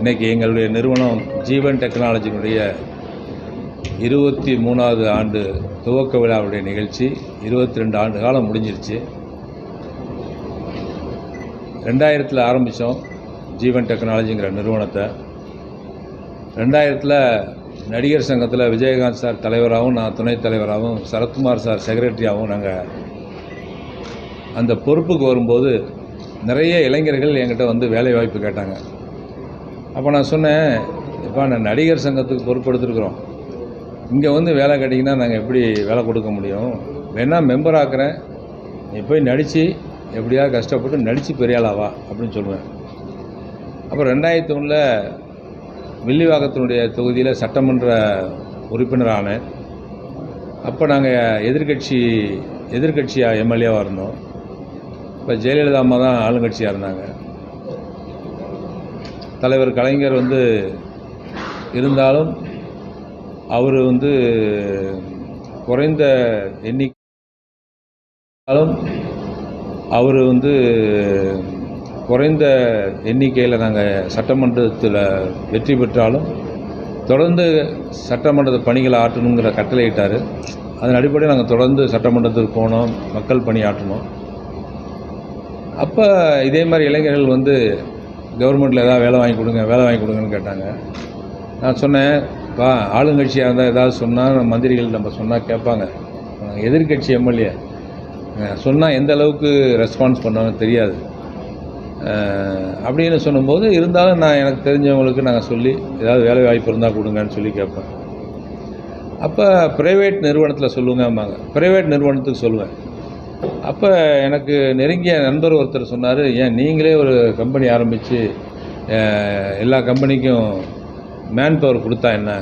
இன்னைக்கு எங்களுடைய நிறுவனம் ஜீவன் டெக்னாலஜியினுடைய இருபத்தி மூணாவது ஆண்டு துவக்க விழாவுடைய நிகழ்ச்சி. இருபத்தி ரெண்டு ஆண்டு காலம் முடிஞ்சிருச்சு. ரெண்டாயிரத்தில் ஆரம்பித்தோம் ஜீவன் டெக்னாலஜிங்கிற நிறுவனத்தை. ரெண்டாயிரத்தில் நடிகர் சங்கத்தில் விஜயகாந்த் சார் தலைவராகவும் நான் துணைத் தலைவராகவும் சரத்குமார் சார் செக்ரட்டரியாகவும் நாங்கள் அந்த பொறுப்புக்கு வரும்போது நிறைய இளைஞர்கள் என்கிட்ட வந்து வேலை வாய்ப்பு கேட்டாங்க. அப்போ நான் சொன்னேன் இப்போ நான் நடிகர் சங்கத்துக்கு பொறுப்படுத்திருக்கிறோம் இங்கே வந்து வேலை கேட்டிங்கன்னா நாங்கள் எப்படி வேலை கொடுக்க முடியும்? வேணால் மெம்பர் ஆக்குறேன். நீ போய் நடித்து எப்படியாவது கஷ்டப்பட்டு நடித்து பெரிய ஆளாவா அப்படின்னு சொல்லுவேன். அப்புறம் ரெண்டாயிரத்தி ஒன்றில் வில்லிவாக்கத்தினுடைய தொகுதியில் சட்டமன்ற உறுப்பினரானேன் அப்போ நாங்கள் எதிர்கட்சி எதிர்கட்சியாக எம்எல்ஏவாக இருந்தோம். இப்போ ஜெயலலிதா அம்மா தான் ஆளுங்கட்சியாக இருந்தாங்க. தலைவர் கலைஞர் வந்து இருந்தாலும் அவர் வந்து குறைந்த எண்ணிக்கையாலும் அவர் வந்து குறைந்த எண்ணிக்கையில் நாங்கள் சட்டமன்றத்தில் வெற்றி பெற்றாலும் தொடர்ந்து சட்டமன்ற பணிகளை ஆற்றணுங்கிற கட்டளையிட்டார் அதன் அடிப்படையில் நாங்கள் தொடர்ந்து சட்டமன்றத்துக்கு போனோம் மக்கள் பணி ஆற்றணும் அப்போ இதே மாதிரி இளைஞர்கள் வந்து கவர்மெண்ட்டில் ஏதாவது வேலை வாங்கி கொடுங்க வேலை வாங்கி கொடுங்கன்னு கேட்டாங்க. நான் சொன்னேன் வா ஆளுங்கட்சியாக இருந்தால் ஏதாவது சொன்னால் மந்திரிகள் நம்ம சொன்னால் கேட்பாங்க. எதிர்கட்சி எம்எல்ஏ. சொன்னால் எந்த அளவுக்கு ரெஸ்பான்ஸ் பண்ணுவாங்கன்னு தெரியாது. அப்படின்னு சொல்லும்போது இருந்தாலும் நான் எனக்கு தெரிஞ்சவங்களுக்கு நாங்கள் சொல்லி ஏதாவது வேலை வாய்ப்பு இருந்தால் கொடுங்கன்னு சொல்லி கேட்பேன். அப்போ ப்ரைவேட் நிறுவனத்தில் சொல்லுங்கம்பாங்க. ப்ரைவேட் நிறுவனத்துக்கு சொல்லுவேன். அப்போ எனக்கு நெருங்கிய நண்பர் ஒருத்தர் சொன்னார் ஏன் நீங்களே ஒரு கம்பெனி ஆரம்பித்து எல்லா கம்பெனிக்கும் மேன் பவர் கொடுத்தா என்ன?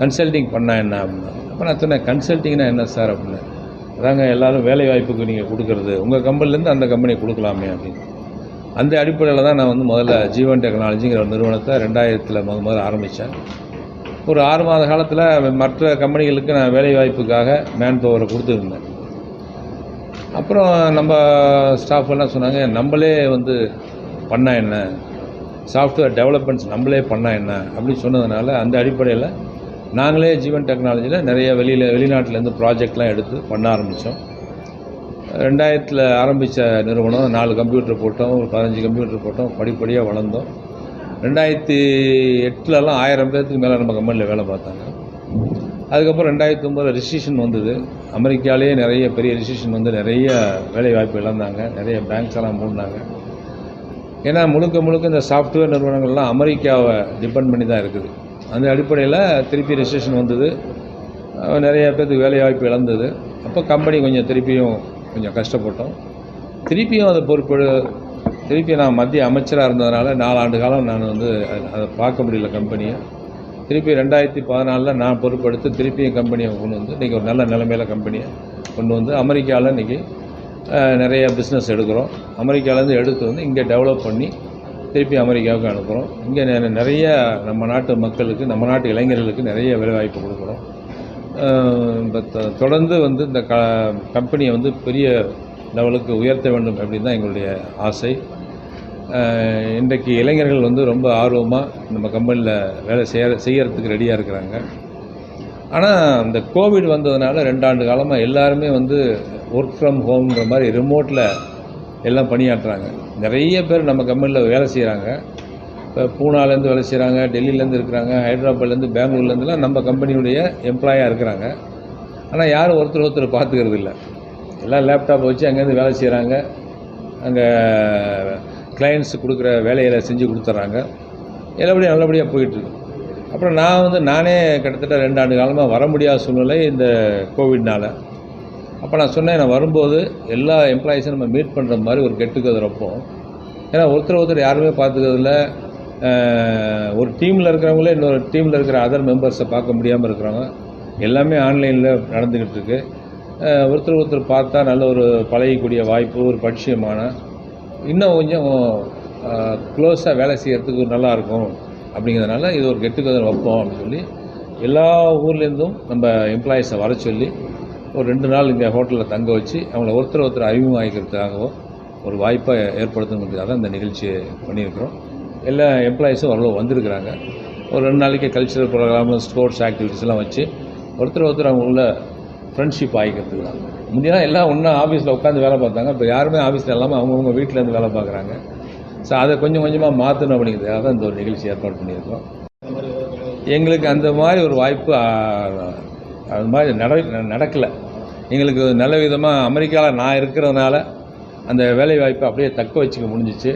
கன்சல்டிங் பண்ணா என்ன? அப்படின்னா அப்போ நான் சொன்னேன் கன்சல்டிங்னா என்ன சார் அப்படின்னு. அதாங்க எல்லோரும் வேலை வாய்ப்புக்கு நீங்கள் கொடுக்குறது. உங்கள் கம்பெனிலேருந்து அந்த கம்பெனி கொடுக்கலாமே அப்படின்னு. அந்த அடிப்படையில் தான் நான் வந்து முதல்ல ஜீவன் டெக்னாலஜிங்கிற ஒரு நிறுவனத்தை ரெண்டாயிரத்தில் முத முதல்ல ஆரம்பித்தேன் ஒரு ஆறு மாத காலத்தில் மற்ற கம்பெனிகளுக்கு நான் வேலை வாய்ப்புக்காக மேன் பவரை கொடுத்துருந்தேன். அப்புறம் நம்ம ஸ்டாஃப் எல்லாம் சொன்னாங்க நம்மளே வந்து பண்ணா என்ன? சாஃப்ட்வேர் டெவலப்மெண்ட்ஸ் நம்மளே பண்ணா என்ன? அப்படின்னு சொன்னதுனால அந்த அடிப்படையில் நாங்களே ஜீவன் டெக்னாலஜியில் நிறைய வெளியில் வெளிநாட்டிலேருந்து ப்ராஜெக்ட்லாம் எடுத்து பண்ண ஆரம்பித்தோம் ரெண்டாயிரத்தில் ஆரம்பித்த நிறுவனம் நாலு கம்ப்யூட்டர் போட்டோம் ஒரு பதினஞ்சு கம்ப்யூட்டர் போட்டோம் படிப்படியாக வளர்ந்தோம். ரெண்டாயிரத்தி எட்டுலலாம் ஆயிரம் பேர்த்துக்கு மேலே நம்ம கம்பெனியில் வேலை பார்த்தாங்க. அதுக்கப்புறம் ரெண்டாயிரத்தி ஒம்பதில் ரிசிஷன் வந்தது. அமெரிக்காலேயே நிறைய பெரிய ரிசிஷன் வந்து நிறைய வேலை வாய்ப்பு இழந்தாங்க. நிறைய பேங்க்ஸ் எல்லாம் மூடினாங்க. ஏன்னா முழுக்க முழுக்க இந்த சாஃப்ட்வேர் நிறுவனங்கள்லாம் அமெரிக்காவை டிபெண்ட் பண்ணி தான் இருக்குது. அந்த அடிப்படையில் திருப்பி ரிசிஷன் வந்தது. நிறைய பேர்த்துக்கு வேலை வாய்ப்பு இழந்தது. அப்போ கம்பெனி கொஞ்சம் திருப்பியும் கொஞ்சம் கஷ்டப்பட்டோம். திருப்பியும் அதை பொறுப்பு திருப்பி நான் மத்திய அமைச்சராக இருந்ததுனால நாலு ஆண்டு காலம் நான் வந்து அதை பார்க்க முடியல கம்பெனியை திருப்பி ரெண்டாயிரத்தி பதினாலில் நான் பொறுப்பெடுத்து திருப்பியும் கம்பெனியை கொண்டு வந்து இன்றைக்கி ஒரு நல்ல நிலைமையில கம்பெனியை கொண்டு வந்து அமெரிக்காவில் இன்றைக்கி நிறைய பிஸ்னஸ் எடுக்கிறோம். அமெரிக்காவிலேருந்து எடுத்து வந்து இங்கே டெவலப் பண்ணி திருப்பி அமெரிக்காவுக்கு அனுப்புகிறோம் இங்கே நெ- நிறைய நம்ம நாட்டு மக்களுக்கு நம்ம நாட்டு இளைஞர்களுக்கு நிறைய வேலைவாய்ப்பு கொடுக்குறோம். இப்போ தொடர்ந்து வந்து இந்த க கம்பெனியை வந்து பெரிய லெவலுக்கு உயர்த்த வேண்டும் அப்படின்னு தான் எங்களுடைய ஆசை. இன்றைக்கு இளைஞர்கள் வந்து ரொம்ப ஆர்வமாக நம்ம கம்பெனியில் வேலை செய்ய செய்யறதுக்கு ரெடியாக இருக்கிறாங்க. ஆனால் இந்த கோவிட் வந்ததுனால ரெண்டாண்டு காலமாக எல்லாருமே வந்து ஒர்க் ஃப்ரம் ஹோம்ன்ற மாதிரி ரிமோட்டில் எல்லாம் பணியாற்றுறாங்க. நிறைய பேர் நம்ம கம்பெனியில் வேலை செய்கிறாங்க இப்போ பூனாலேருந்து வேலை செய்கிறாங்க டெல்லியிலேருந்து இருக்கிறாங்க ஹைதராபாத்லேருந்து பெங்களூர்லேருந்துலாம் நம்ம கம்பெனியுடைய எம்ப்ளாயாக இருக்கிறாங்க. ஆனால் யாரும் ஒருத்தர் ஒருத்தர் பார்த்துக்கிறது இல்லை. எல்லாம் லேப்டாப் வச்சு அங்கேருந்து வேலை செய்கிறாங்க அங்கே கிளைண்ட்ஸ் கொடுக்குற வேலையில் செஞ்சு கொடுத்துட்றாங்க. எல்லாபடியும் நல்லபடியாக போயிட்டுருக்கு அப்புறம் நான் வந்து நானே கிட்டத்தட்ட ரெண்டு ஆண்டு காலமாக வர முடியாத சூழ்நிலை இந்த கோவிட்னால் அப்போ நான் சொன்னேன் நான் வரும்போது எல்லா எம்ப்ளாயீஸும் நம்ம மீட் பண்ணுற மாதிரி ஒரு கெட்டுக்கதை வைப்போம். ஏன்னா ஒருத்தர் ஒருத்தர் யாருமே பார்த்துக்கிறதுல ஒரு டீமில் இருக்கிறவங்களே இன்னொரு டீமில் இருக்கிற அதர் மெம்பர்ஸை பார்க்க முடியாமல் இருக்கிறவங்க. எல்லாமே ஆன்லைனில் நடந்துக்கிட்டு இருக்கு. ஒருத்தர் ஒருத்தர் பார்த்தா நல்ல ஒரு பழகக்கூடிய வாய்ப்பு ஒரு பட்சியமான இன்னும் கொஞ்சம் க்ளோஸாக வேலை செய்கிறதுக்கு நல்லாயிருக்கும் அப்படிங்கிறதுனால இது ஒரு கெட்டுக்கதை வைப்போம் அப்படின்னு சொல்லி எல்லா ஊர்லேருந்தும் நம்ம எம்ப்ளாயீஸை வர சொல்லி ஒரு ரெண்டு நாள் இங்கே ஹோட்டலில் தங்க வச்சு அவங்கள ஒருத்தர் ஒருத்தர் அறிமுகமாக்கிறதுக்காகவும் ஒரு வாய்ப்பை ஏற்படுத்தணுங்கிறதுக்காக இந்த நிகழ்ச்சியை பண்ணியிருக்கிறோம். எல்லா எம்ப்ளாயீஸும் ஓரளவு வந்திருக்கிறாங்க. ஒரு ரெண்டு நாளைக்கு கல்ச்சுரல் ப்ரோக்ராம் ஸ்போர்ட்ஸ் ஆக்டிவிட்டீஸ்லாம் வச்சு ஒருத்தர் ஒருத்தர் அவங்க உள்ள ஃப்ரெண்ட்ஷிப் ஆகிக்கிறதுக்கு தான். முந்தியெல்லாம் எல்லாம் ஒன்றா ஆஃபீஸில் உட்காந்து வேலை பார்த்தாங்க. இப்போ யாருமே ஆஃபீஸில் இல்லாமல் அவங்கவுங்க வீட்டிலேருந்து வேலை பார்க்குறாங்க. ஸோ அதை கொஞ்சம் கொஞ்சமாக மாற்றணும் அப்படிங்கிறதுக்காக தான் இந்த ஒரு நிகழ்ச்சி ஏற்பாடு பண்ணியிருக்கோம். எங்களுக்கு அந்த மாதிரி ஒரு வாய்ப்பு அது மாதிரி நட நடக்கலை. எங்களுக்கு நல்ல விதமாக அமெரிக்காவில் நான் இருக்கிறதுனால அந்த வேலை வாய்ப்பை அப்படியே தக்க வச்சுக்க முடிஞ்சிச்சு.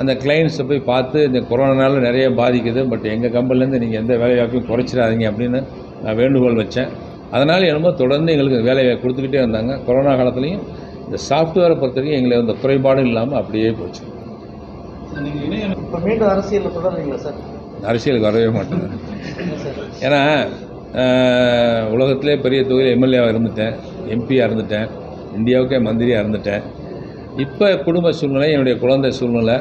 அந்த கிளைண்ட்ஸை போய் பார்த்து இந்த கொரோனானால நிறைய பாதிக்குது. பட் எங்கள் கம்பெனிலேருந்து நீங்கள் எந்த வேலை வாய்ப்பையும் குறைச்சிடாதீங்க அப்படின்னு நான் வேண்டுகோள் வச்சேன். அதனால் என்னமோ தொடர்ந்து எங்களுக்கு வேலை வாய்ப்பு கொடுத்துக்கிட்டே இருந்தாங்க கொரோனா காலத்துலேயும் இந்த சாஃப்ட்வேரை பொறுத்த வரைக்கும் எங்களுக்கு அந்த குறைபாடும் இல்லாமல் அப்படியே போச்சு. இப்போ மீண்டும் அரசியலில் தொடர்றீங்களா சார்? அரசியலுக்கு வரவே மாட்டேங்க. ஏன்னா உலகத்திலே பெரிய தொகுதியில் எம்எல்ஏவாக இருந்துட்டேன் எம்பியாக இருந்துட்டேன் இந்தியாவுக்கே மந்திரியாக இருந்துட்டேன். இப்போ குடும்ப சூழ்நிலை என்னுடைய குழந்தை சூழ்நிலை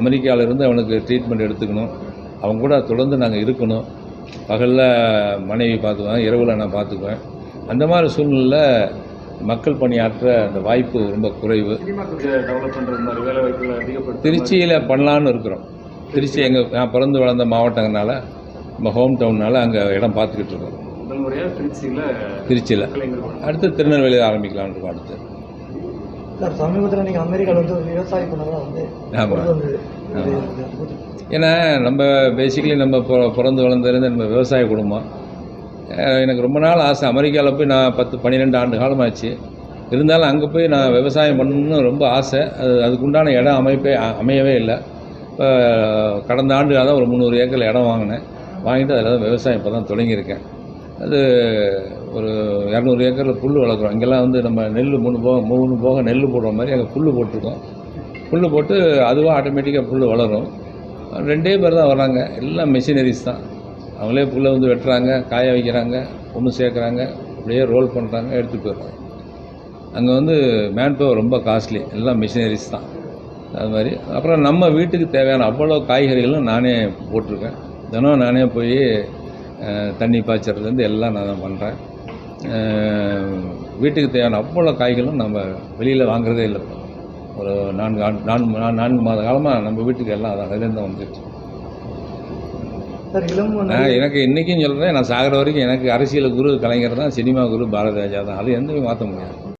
அமெரிக்காவில் இருந்து அவனுக்கு ட்ரீட்மெண்ட் எடுத்துக்கணும். அவங்க கூட தொடர்ந்து நாங்கள் இருக்கணும். பகலில் மனைவி பார்த்துக்குவேன் இரவில் நான் பார்த்துக்குவேன். அந்த மாதிரி சூழ்நிலையில் மக்கள் பணியாற்ற அந்த வாய்ப்பு ரொம்ப குறைவு. திருச்சியில் பண்ணலான்னு இருக்கிறோம். திருச்சி எங்கள் நான் பிறந்து வளர்ந்த மாவட்டங்கனால நம்ம ஹோம் டவுன்னால அங்கே இடம் பார்த்துக்கிட்டு இருக்கோம். திருச்சியில் திருச்சியில். அடுத்து திருநெல்வேலியில் ஆரம்பிக்கலாம்னு இருக்கோம் அடுத்து. சார் சமீபத்தில் நீங்கள் அமெரிக்காவில் வந்து விவசாய பண்ணதான் வந்து ஆமாம். ஏன்னா நம்ம பேசிக்கலி நம்ம பிற- பிறந்து வளர்ந்ததுலேருந்து நம்ம விவசாய குடும்பம். எனக்கு ரொம்ப நாள் ஆசை. அமெரிக்காவில் போய் நான் பத்து பன்னிரெண்டு ஆண்டு காலமாச்சு. இருந்தாலும் அங்கே போய் நான் விவசாயம் பண்ணணும்னு ரொம்ப ஆசை. அது அதுக்குண்டான இடம் அமைப்பே அமையவே இல்லை. இப்போ கடந்த ஆண்டு தான் ஒரு முந்நூறு ஏக்கரில் இடம் வாங்கினேன். வாங்கிட்டு அதில் தான் விவசாயம் இப்போ தான் தொடங்கியிருக்கேன். அது ஒரு இரநூறு ஏக்கரில் புல் வளர்க்குறோம். இங்கெல்லாம் வந்து நம்ம நெல் மூணு போக மூணு போக நெல் போடுற மாதிரி அங்கே புல் போட்டிருக்கோம். புல் போட்டு அதுவாக ஆட்டோமேட்டிக்காக புல் வளரும். ரெண்டே பேர் தான் வராங்க. எல்லாம் மிஷினரிஸ் தான். அவங்களே புல்லை வந்து வெட்டுறாங்க காய வைக்கிறாங்க ஒன்று சேர்க்குறாங்க அப்படியே ரோல் பண்ணுறாங்க எடுத்துகிட்டு போயிடுறாங்க. அங்கே வந்து மேன் பவர் ரொம்ப காஸ்ட்லி எல்லாம் மிஷினரிஸ் தான். அது மாதிரி. அப்புறம் நம்ம வீட்டுக்கு தேவையான அவ்வளோ காய்கறிகளும் நானே போட்டிருக்கேன். தினம் நானே போய் தண்ணி பாய்ச்சறதுலேருந்து எல்லாம் நான் தான் பண்ணுறேன் வீட்டுக்கு தேவையான அவ்வளோ காய்களும் நம்ம வெளியில் வாங்குறதே இல்லை. ஒரு நான்கு ஆண்டு நான்கு நான்கு மாத காலமாக நம்ம வீட்டுக்கு எல்லாம் அதான் அதுலேருந்து இளம் நான் எனக்கு இன்றைக்கும் சொல்கிறேன் நான் சாகிற வரைக்கும் எனக்கு அரசியல் குரு கலைஞர் தான் சினிமா குரு பாரதி ராஜா தான். அது எந்த மாற்ற முடியாது